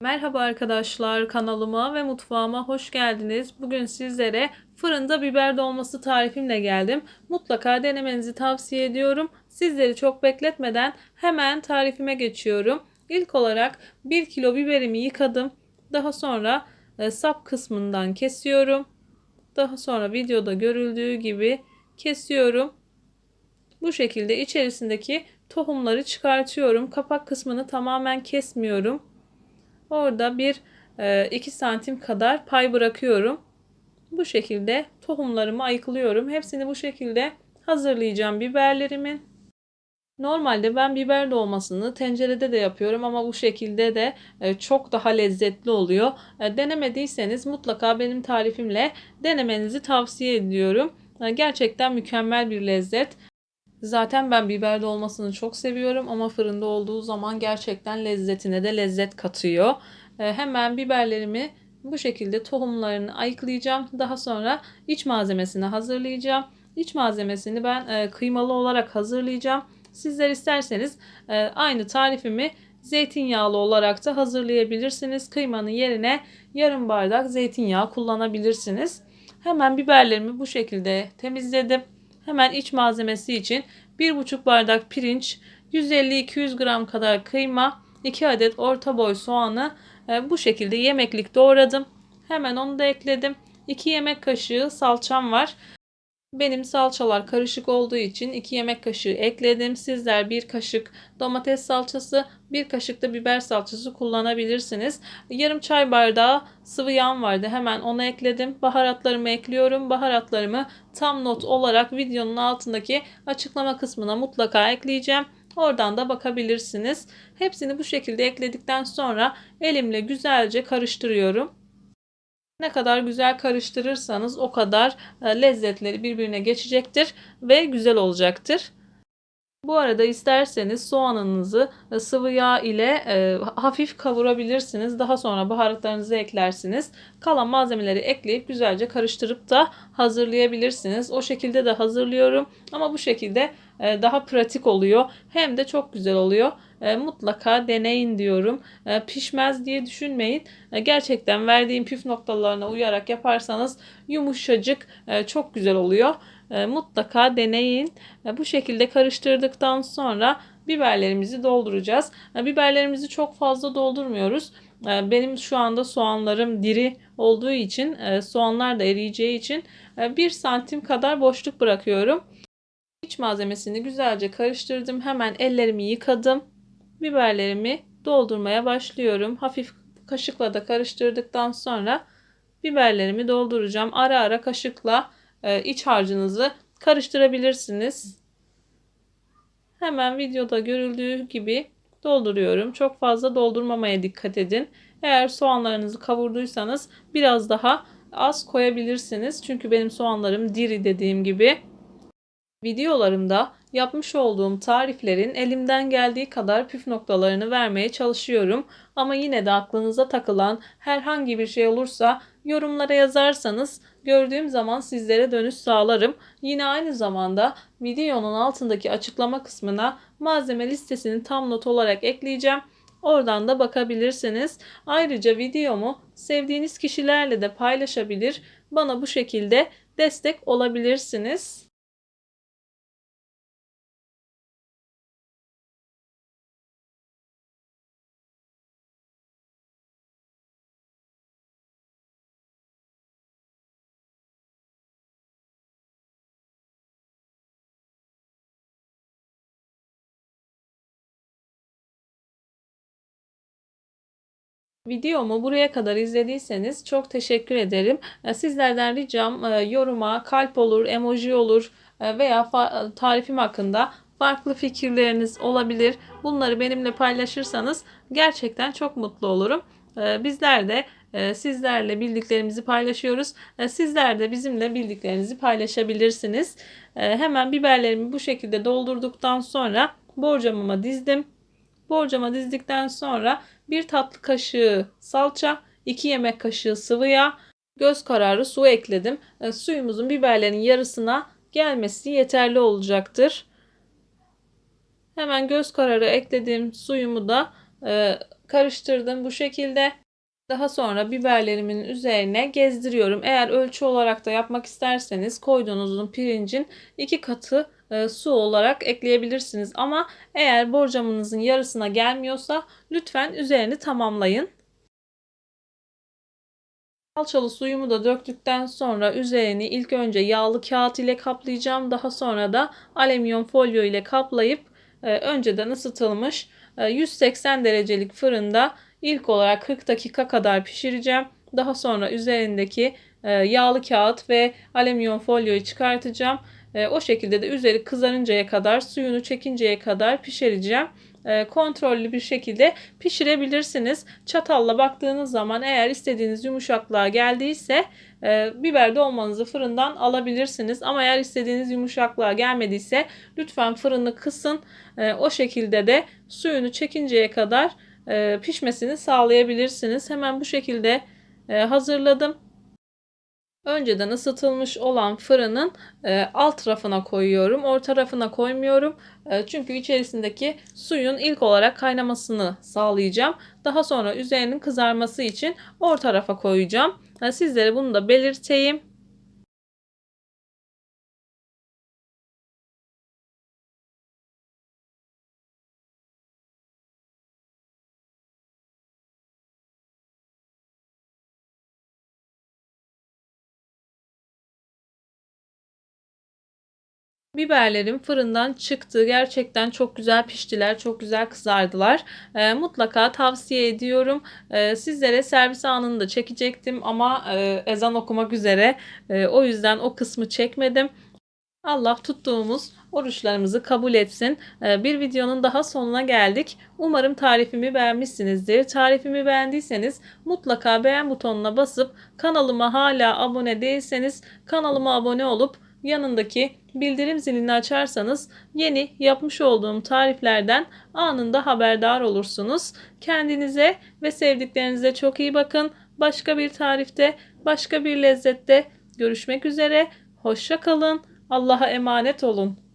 Merhaba arkadaşlar kanalıma ve mutfağıma hoş geldiniz. Bugün sizlere fırında biber dolması tarifimle geldim. Mutlaka denemenizi tavsiye ediyorum. Sizleri çok bekletmeden hemen tarifime geçiyorum. İlk olarak 1 kilo biberimi yıkadım. Daha sonra e, sap kısmından kesiyorum. Daha sonra videoda görüldüğü gibi kesiyorum. Bu şekilde içerisindeki tohumları çıkartıyorum. Kapak kısmını tamamen kesmiyorum. Orada bir 2 santim kadar pay bırakıyorum. Bu şekilde tohumlarımı ayıklıyorum. Hepsini bu şekilde hazırlayacağım biberlerimin. Normalde ben biber dolmasını tencerede de yapıyorum ama bu şekilde de e, çok daha lezzetli oluyor. E, denemediyseniz mutlaka benim tarifimle denemenizi tavsiye ediyorum. E, gerçekten mükemmel bir lezzet. Zaten ben biber dolmasını çok seviyorum ama fırında olduğu zaman gerçekten lezzetine de lezzet katıyor. Ee, hemen biberlerimi bu şekilde tohumlarını ayıklayacağım. Daha sonra iç malzemesini hazırlayacağım. İç malzemesini ben e, kıymalı olarak hazırlayacağım. Sizler isterseniz e, aynı tarifimi zeytinyağlı olarak da hazırlayabilirsiniz. Kıymanın yerine yarım bardak zeytinyağı kullanabilirsiniz. Hemen biberlerimi bu şekilde temizledim. Hemen iç malzemesi için 1,5 bardak pirinç, 150-200 gram kadar kıyma, 2 adet orta boy soğanı e, bu şekilde yemeklik doğradım. Hemen onu da ekledim. 2 yemek kaşığı salçam var. Benim salçalar karışık olduğu için 2 yemek kaşığı ekledim. Sizler 1 kaşık domates salçası, 1 kaşık da biber salçası kullanabilirsiniz. Yarım çay bardağı sıvı yağım vardı. Hemen onu ekledim. Baharatlarımı ekliyorum. Baharatlarımı tam not olarak videonun altındaki açıklama kısmına mutlaka ekleyeceğim. Oradan da bakabilirsiniz. Hepsini bu şekilde ekledikten sonra elimle güzelce karıştırıyorum. Ne kadar güzel karıştırırsanız o kadar e, lezzetleri birbirine geçecektir ve güzel olacaktır. Bu arada isterseniz soğanınızı e, sıvı yağ ile e, hafif kavurabilirsiniz. Daha sonra baharatlarınızı eklersiniz. Kalan malzemeleri ekleyip güzelce karıştırıp da hazırlayabilirsiniz. O şekilde de hazırlıyorum. Ama bu şekilde daha pratik oluyor. Hem de çok güzel oluyor. E, mutlaka deneyin diyorum. E, pişmez diye düşünmeyin. Gerçekten verdiğim püf noktalarına uyarak yaparsanız yumuşacık çok güzel oluyor. Mutlaka deneyin. Bu şekilde karıştırdıktan sonra biberlerimizi dolduracağız. Biberlerimizi çok fazla doldurmuyoruz. Benim şu anda soğanlarım diri olduğu için soğanlar da eriyeceği için 1 santim kadar boşluk bırakıyorum. İç malzemesini güzelce karıştırdım. Hemen ellerimi yıkadım. Biberlerimi doldurmaya başlıyorum. Hafif kaşıkla da karıştırdıktan sonra biberlerimi dolduracağım. Ara ara kaşıkla e, iç harcınızı karıştırabilirsiniz. Hemen videoda görüldüğü gibi dolduruyorum. Çok fazla doldurmamaya dikkat edin. Eğer soğanlarınızı kavurduysanız biraz daha az koyabilirsiniz. Çünkü benim soğanlarım diri dediğim gibi. Videolarımda yapmış olduğum tariflerin elimden geldiği kadar püf noktalarını vermeye çalışıyorum. Ama yine de aklınıza takılan herhangi bir şey olursa yorumlara yazarsanız gördüğüm zaman sizlere dönüş sağlarım. Yine aynı zamanda videonun altındaki açıklama kısmına malzeme listesini tam not olarak ekleyeceğim. Oradan da bakabilirsiniz. Ayrıca videomu sevdiğiniz kişilerle de paylaşabilir. Bana bu şekilde destek olabilirsiniz. Videomu buraya kadar izlediyseniz çok teşekkür ederim. E, sizlerden ricam e, yoruma kalp olur, emoji olur e, veya tarifim hakkında farklı fikirleriniz olabilir. Bunları benimle paylaşırsanız gerçekten çok mutlu olurum. Bizler de sizlerle bildiklerimizi paylaşıyoruz. Sizler de bizimle bildiklerinizi paylaşabilirsiniz. Hemen biberlerimi bu şekilde doldurduktan sonra borcamıma dizdim. Borcama dizdikten sonra 1 tatlı kaşığı salça, 2 yemek kaşığı sıvı yağ, göz kararı su ekledim. E, suyumuzun biberlerin yarısına gelmesi yeterli olacaktır. Hemen göz kararı eklediğim suyumu da e, karıştırdım bu şekilde. Daha sonra biberlerimin üzerine gezdiriyorum. Eğer ölçü olarak da yapmak isterseniz koyduğunuz pirincin iki katı e, su olarak ekleyebilirsiniz. Ama eğer borcamınızın yarısına gelmiyorsa lütfen üzerini tamamlayın. Salçalı suyumu da döktükten sonra üzerini ilk önce yağlı kağıt ile kaplayacağım. Daha sonra da alüminyum folyo ile kaplayıp e, önceden ısıtılmış e, 180 derecelik fırında ilk olarak 40 dakika kadar pişireceğim. Daha sonra üzerindeki e, yağlı kağıt ve alüminyum folyoyu çıkartacağım. E, o şekilde de üzeri kızarıncaya kadar, suyunu çekinceye kadar pişireceğim. E, kontrollü bir şekilde pişirebilirsiniz. Çatalla baktığınız zaman eğer istediğiniz yumuşaklığa geldiyse e, biber dolmanızı fırından alabilirsiniz. Ama eğer istediğiniz yumuşaklığa gelmediyse lütfen fırını kısın. E, o şekilde de suyunu çekinceye kadar e, pişmesini sağlayabilirsiniz. Hemen bu şekilde e, hazırladım. Önceden ısıtılmış olan fırının e, alt rafına koyuyorum. Orta rafına koymuyorum. E, çünkü içerisindeki suyun ilk olarak kaynamasını sağlayacağım. Daha sonra üzerinin kızarması için orta rafa koyacağım. E, sizlere bunu da belirteyim. Biberlerim fırından çıktı. Gerçekten çok güzel piştiler. Çok güzel kızardılar. E, mutlaka tavsiye ediyorum. E, sizlere servis anını da çekecektim ama e, ezan okumak üzere. E, o yüzden o kısmı çekmedim. Allah tuttuğumuz oruçlarımızı kabul etsin. Ee, bir videonun daha sonuna geldik. Umarım tarifimi beğenmişsinizdir. Tarifimi beğendiyseniz mutlaka beğen butonuna basıp kanalıma hala abone değilseniz kanalıma abone olup yanındaki bildirim zilini açarsanız yeni yapmış olduğum tariflerden anında haberdar olursunuz. Kendinize ve sevdiklerinize çok iyi bakın. Başka bir tarifte, başka bir lezzette görüşmek üzere. Hoşça kalın. Allah'a emanet olun.